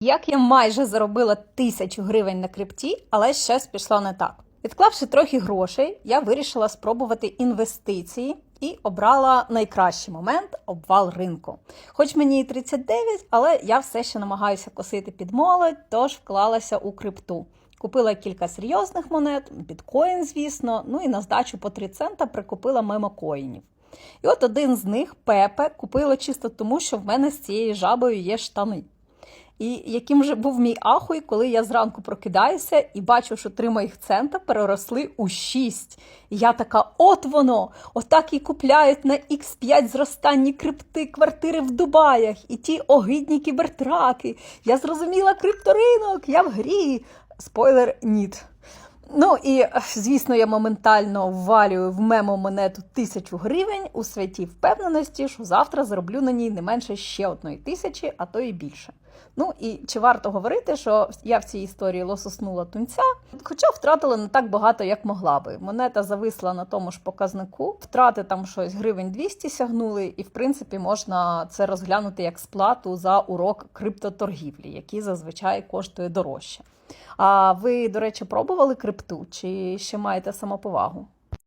Як я майже заробила тисячу гривень на крипті, але щось пішло не так. Відклавши трохи грошей, я вирішила спробувати інвестиції і обрала найкращий момент обвал ринку. Хоч мені і 39, але я все ще намагаюся косити під молодь, тож вклалася у крипту. Купила кілька серйозних монет, біткоін, звісно, ну і на здачу по 3 цента прикупила мемокоїнів. І от один з них, Пепе, купила чисто тому, що в мене з цією жабою є штани. І яким же був мій ахуй, коли я зранку прокидаюся і бачу, що три моїх цента переросли у 6. І я така, от воно! Отак і купляють на X5 зростанні крипти, квартири в Дубаях, і ті огидні кібертраки. Я зрозуміла крипторинок, я в грі. Спойлер, ніт. Ну і звісно, я моментально ввалюю в мемо монету тисячу гривень у святі впевненості, що завтра зароблю на ній не менше ще одної тисячі, а то і більше. Ну і чи варто говорити, що я в цій історії лососнула тунця, хоча втратила не так багато, як могла би. Монета зависла на тому ж показнику, втрати там щось гривень 200 сягнули, і в принципі можна це розглянути як сплату за урок криптоторгівлі, який зазвичай коштує дорожче. А ви, до речі, пробували крипту чи ще маєте самоповагу?